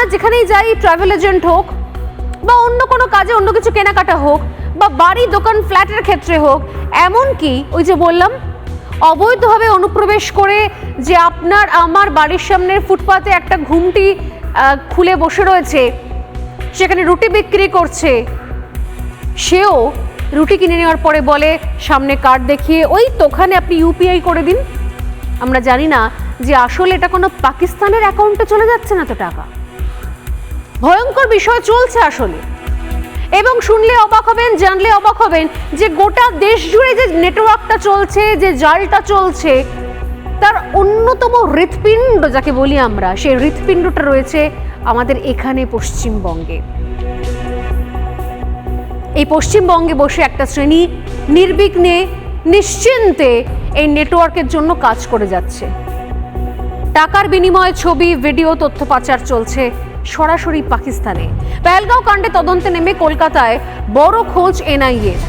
আমরা যেখানেই যাই ট্রাভেল এজেন্ট হোক বা অন্য কোনো কাজে অন্য কিছু কেনাকাটা হোক বা বাড়ি, দোকান, ফ্ল্যাটের ক্ষেত্রে হোক, এমনকি ওই যে বললাম, অবৈধভাবে অনুপ্রবেশ করে যে আপনার আমার বাড়ির সামনের ফুটপাতে একটা ঘুমটি খুলে বসে রয়েছে, সেখানে রুটি বিক্রি করছে, সেও রুটি কিনে নেওয়ার পরে বলে, সামনে কার্ড দেখিয়ে, ওই তোখানে আপনি ইউপিআই করে দিন। আমরা জানি না যে আসলে এটা কোনো পাকিস্তানের অ্যাকাউন্টে চলে যাচ্ছে না তো টাকা। ভয়ঙ্কর বিষয় চলছে আসলে। এবং শুনলে অবাক হবেন, জানলে অবাক হবেন যে গোটা দেশ জুড়ে যে নেটওয়ার্কটা চলছে, যে জালটা চলছে, তার অন্যতম হৃৎপিণ্ড যাকে বলি আমরা, সেই হৃৎপিণ্ডটা রয়েছে আমাদের এখানে পশ্চিমবঙ্গে। এই পশ্চিমবঙ্গে বসে একটা শ্রেণি নির্বিঘ্নে, নিশ্চিন্তে এই নেটওয়ার্কের জন্য কাজ করে যাচ্ছে। টাকার বিনিময়ে ছবি, ভিডিও, তথ্য পাচার চলছে সরাসরি পাকিস্তানে। পেহেলগাঁও কাণ্ডে তদন্তে নেমে কলকাতায় বড় খোঁজ এনআইএর।